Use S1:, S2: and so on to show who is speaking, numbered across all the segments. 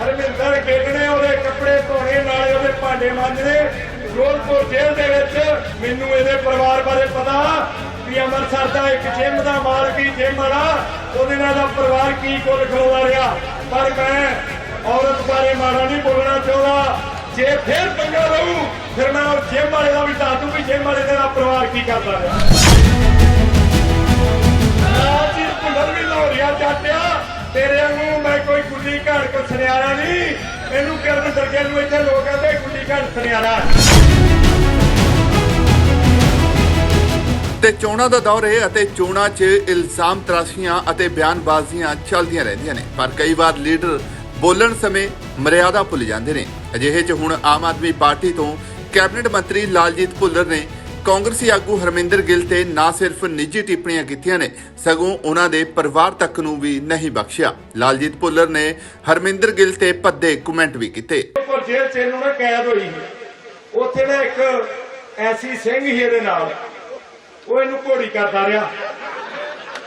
S1: ਹਰਮਿੰਦਰ ਗਿੱਲ ਉਹਦੇ ਕੱਪੜੇ ਧੋਣੇ, ਨਾਲੇ ਉਹਦੇ ਭਾਂਡੇ ਮਾਂਜਣੇ। ਫਿਰੋਜ਼ਪੁਰ ਜੇਲ੍ਹ ਦੇ ਵਿੱਚ ਮੈਨੂੰ ਇਹਦੇ ਪਰਿਵਾਰ ਬਾਰੇ ਪਤਾ। ਵੀ ਅੰਮ੍ਰਿਤਸਰ ਦਾ ਇੱਕ ਜਿਮ ਦਾ ਮਾਲਕ ਹੀ ਜਿਮ ਵਾਲਾ, ਉਹਦੇ ਨਾਲ ਦਾ ਪਰਿਵਾਰ ਕੀ ਕੁੱਲ ਖਲੋਦਾ ਰਿਹਾ। ਪਰ ਮੈਂ ਔਰਤ ਬਾਰੇ ਮਾੜਾ ਨਹੀਂ ਬੋਲਣਾ ਚਾਹੁੰਦਾ। ਜੇ ਫਿਰ ਪੰਗਾ ਰਹੂ ਫਿਰ ਮੈਂ ਉਹ ਜਿਮ ਵਾਲੇ ਦਾ ਵੀ ਦੱਸ ਦੂੰ ਵੀ ਜਿਮ ਵਾਲੇ ਦੇ ਪਰਿਵਾਰ ਕੀ ਕਰਦਾ ਰਿਹਾ। ਗੁੱਲੀ ਘਾੜ ਕੋ ਸੁਨਿਆਰਾ ਨਹੀਂ ਇਹਨੂੰ ਕਰਨ ਦਰਗੇ ਨੂੰ ਇੱਥੇ ਲੋਕ ਕਹਿੰਦੇ ਗੁੱਲੀ ਘਾੜ ਸੁਨਿਆਰਾ।
S2: ਤੇ ਚੋਣਾਂ ਦਾ ਦੌਰ ਹੈ ਅਤੇ ਚੋਣਾਂ 'ਚ ਇਲਜ਼ਾਮ ਤਰਾਸ਼ੀਆਂ ਅਤੇ ਬਿਆਨਬਾਜ਼ੀਆਂ ਚੱਲਦੀਆਂ ਰਹਿੰਦੀਆਂ ਨੇ। ਪਰ ਕਈ ਵਾਰ ਲੀਡਰ ਬੋਲਣ ਸਮੇਂ ਮਰਿਆਦਾ ਭੁੱਲ ਜਾਂਦੇ ਨੇ। ਅਜਿਹੇ 'ਚ ਹੁਣ ਆਮ ਆਦਮੀ ਪਾਰਟੀ ਤੋਂ ਕੈਬਨਿਟ ਮੰਤਰੀ ਲਾਲਜੀਤ ਭੁੱਲਰ ਨੇ ਕਾਂਗਰਸੀ ਆਗੂ ਹਰਮਿੰਦਰ ਗਿੱਲ ਤੇ ਨਾ ਸਿਰਫ ਨਿੱਜੀ ਟਿੱਪਣੀਆਂ ਕੀਤੀਆਂ ਨੇ, ਸਗੋਂ ਉਹਨਾਂ ਦੇ ਪਰਿਵਾਰ ਤੱਕ ਨੂੰ ਵੀ ਨਹੀਂ ਬਖਸ਼ਿਆ। ਲਾਲਜੀਤ ਭੁੱਲਰ ਨੇ ਹਰਮਿੰਦਰ ਗਿੱਲ ਤੇ ਭੱਦੇ ਕਮੈਂਟ ਵੀ ਕੀਤੇ।
S1: ਜੇਲ੍ਹ ਚ ਇਹਨੂੰ ਨਾ ਕੈਦ ਹੋਈ ਉੱਥੇ ਨਾ ਇੱਕ ਐਸੀ ਸਿੰਘ ਹੀ ਇਹਦੇ ਨਾਲ। ਉਹ ਇਹਨੂੰ ਘੋੜੀ ਕਰਦਾ ਰਿਹਾ।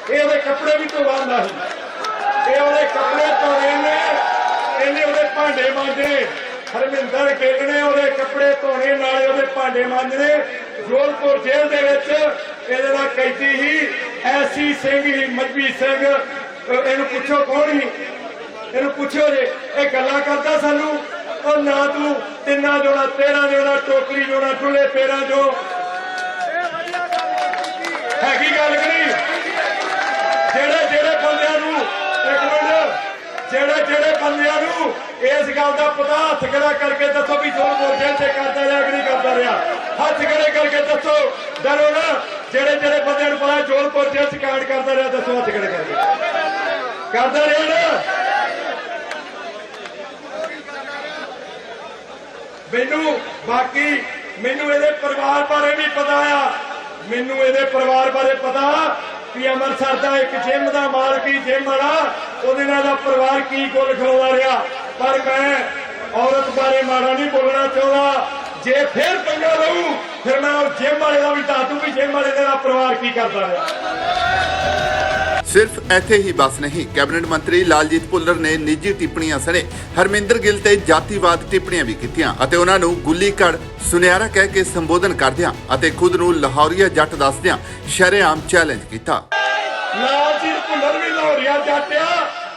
S1: ਇਹ ਉਹਦੇ ਕੱਪੜੇ ਵੀ ਧੋਵਾਂਦਾ ਸੀ। ਇਹ ਉਹਦੇ ਕੱਪੜੇ ਧੋਣੇ ਨੇ। ਇਹਨੇ ਉਹਦੇ ਭਾਂਡੇ ਮਾਂਜਣੇ। ਹਰਮਿੰਦਰ ਗਿੱਲ ਨੇ ਉਹਦੇ ਕੱਪੜੇ ਧੋਣੇ, ਨਾਲੇ ਉਹਦੇ ਭਾਂਡੇ ਮਾਂਜਣੇ। ਫਿਰੋਜ਼ਪੁਰ ਜੇਲ੍ਹ ਦੇ ਵਿੱਚ ਇਹਦੇ ਨਾਲ ਕੈਦੀ ਹੀ ਐਸੀ ਸਿੰਘ ਹੀ ਮਜਬੀ ਸਿੰਘ ਇਹਨੂੰ ਪੁੱਛੋ ਕੌਣ ਸੀ? ਇਹਨੂੰ ਪੁੱਛਿਓ ਜੇ, ਇਹ ਗੱਲਾਂ ਕਰਦਾ ਸਾਨੂੰ। ਉਹ ਨਾ ਤੂੰ ਤਿੰਨਾਂ ਜੋੜਾ, ਤੇਰਾਂ ਜੋੜਾ, ਟੋਕਰੀ ਜੋੜਾ ਟੁੱਲੇ ਪੇਰਾਂ ਜੋ ਹੈਗੀ ਗੱਲ ਕਰੀ ਜਿਹੜੇ ਜਿਹੜੇ ਬੰਦਿਆਂ ਨੂੰ, ਇੱਕ ਮਿੰਟ। ਜਿਹੜੇ ਜਿਹੜੇ ਬੰਦਿਆਂ ਨੂੰ ਇਸ ਗੱਲ ਦਾ ਪਤਾ ਹੱਥ ਖੜਾ ਕਰਕੇ ਦੱਸੋ ਵੀ ਜੋਰ ਮੋਰਜੇ ਤੇ ਕਰਦਾ ਰਿਹਾ ਕਿ ਨਹੀਂ ਕਰਦਾ ਰਿਹਾ। ਹੱਥ ਖੜੇ ਕਰਕੇ ਦੱਸੋ, ਡਰੋ ਨਾ। ਜਿਹੜੇ ਜਿਹੜੇ ਬੰਦਿਆਂ ਨੂੰ ਪਤਾ ਜੋਰ ਮੋਰਜੇ ਚ ਕਾਂਡ ਕਰਦਾ ਰਿਹਾ, ਦੱਸੋ ਹੱਥ ਖੜੇ ਕਰਕੇ। ਕਰਦਾ ਰਿਹਾ ਨਾ। ਮੈਨੂੰ ਬਾਕੀ, ਮੈਨੂੰ ਇਹਦੇ ਪਰਿਵਾਰ ਬਾਰੇ ਵੀ ਪਤਾ ਆ। ਮੈਨੂੰ ਇਹਦੇ ਪਰਿਵਾਰ ਬਾਰੇ ਪਤਾ। ਕਿ ਅੰਮ੍ਰਿਤਸਰ ਦਾ ਇੱਕ ਜਿਮ ਦਾ ਮਾਲਕੀ ਹੀ ਜਿਮ ਵਾਲਾ, ਉਹਦੇ ਨਾਲ ਦਾ ਪਰਿਵਾਰ ਕੀ ਕੁੱਲ ਖਲੋਦਾ ਰਿਹਾ। ਪਰ ਮੈਂ ਔਰਤ ਬਾਰੇ ਮਾੜਾ ਨਹੀਂ ਬੋਲਣਾ ਚਾਹੁੰਦਾ। ਜੇ ਫੇਰ ਪੰਗਾ ਰਹੂ ਫਿਰ ਮੈਂ ਉਹ ਜਿਮ ਵਾਲੇ ਦਾ ਵੀ ਦੱਸ ਦੂੰ ਵੀ ਜਿਮ ਵਾਲੇ ਦੇ ਪਰਿਵਾਰ ਕੀ ਕਰਦਾ ਰਿਹਾ
S2: ਸਿਰਫ ਇੱਥੇ ਹੀ ਬਸ ਨਹੀਂ ਕੈਬਨਿਟ ਮੰਤਰੀ ਲਾਲਜੀਤ ਭੁੱਲਰ ਨੇ ਨਿੱਜੀ ਟਿੱਪਣੀਆਂ ਸਣੇ ਹਰਮਿੰਦਰ ਗਿੱਲ ਤੇ ਜਾਤੀਵਾਦ ਟਿੱਪਣੀਆਂ ਵੀ ਕੀਤੀਆਂ ਅਤੇ ਉਹਨਾਂ ਨੂੰ ਗੁੱਲੀ ਘੜ ਸੁਨਿਆਰਾ ਕਹਿ ਕੇ ਸੰਬੋਧਨ ਕਰਦਿਆਂ ਅਤੇ ਖੁਦ ਨੂੰ ਲਾਹੌਰੀਆ ਜੱਟ ਦੱਸਦਿਆਂ ਸ਼ਰੇਆਮ ਚੈਲੰਜ ਕੀਤਾ।
S1: ਲਾਲਜੀਤ ਭੁੱਲਰ ਵੀ ਲਾਹੌਰੀਆ ਜਾਟਿਆ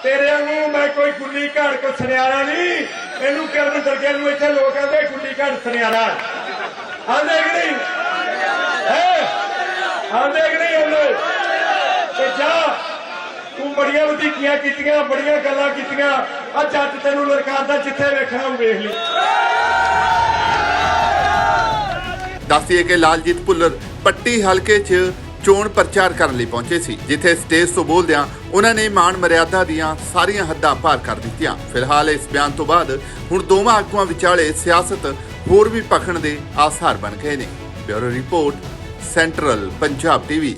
S1: ਤੇਰੇ ਵਾਂਗੂ ਮੈਂ ਕੋਈ ਗੁੱਲੀ ਘਾੜ ਕੋ ਸੁਨਿਆਰਾ ਨਹੀਂ। ਇਹਨੂੰ ਕਰਨ ਦਰਗੇ ਨੂੰ ਇੱਥੇ ਲੋਕ ਕਹਿੰਦੇ ਗੁੱਲੀ ਘਾੜ ਸੁਨਿਆਰਾ ਆਂਦੇ ਕਿ ਨਹੀਂ? ਹੈ? ਆਂਦੇ ਕਿ ਨਹੀਂ ਆਂਦੇ ਤੇ ਜਾ, ਤੂੰ ਬੜੀਆਂ ਵਧੀਕੀਆਂ ਕੀਤੀਆਂ, ਬੜੀਆਂ ਗੱਲਾਂ ਕੀਤੀਆਂ। ਆ ਜੱਟ ਤੈਨੂੰ ਲੜਕਾਉਂਦਾ ਜਿੱਥੇ ਵੇਖਣਾ ਉਹ ਵੇਖ ਲਈ।
S2: ਦੱਸੀਏ ਕਿ ਲਾਲਜੀਤ ਭੁੱਲਰ ਪੱਟੀ ਹਲਕੇ 'ਚ ਚੋਣ ਪ੍ਰਚਾਰ ਕਰਨ ਲਈ ਪਹੁੰਚੇ ਸੀ, ਜਿੱਥੇ ਸਟੇਜ ਤੋਂ ਬੋਲਦਿਆਂ ਉਹਨਾਂ ਨੇ ਮਾਣ ਮਰਿਆਦਾ ਦੀਆਂ ਸਾਰੀਆਂ ਹੱਦਾਂ ਪਾਰ ਕਰ ਦਿੱਤੀਆਂ। ਫਿਲਹਾਲ ਇਸ ਬਿਆਨ ਤੋਂ ਬਾਅਦ ਹੁਣ ਦੋਵਾਂ ਆਗੂਆਂ ਵਿਚਾਲੇ ਸਿਆਸਤ ਹੋਰ ਵੀ ਪਖਣ ਦੇ ਆਸਾਰ ਬਣ ਗਏ ਨੇ। Bureau report, central Punjab TV.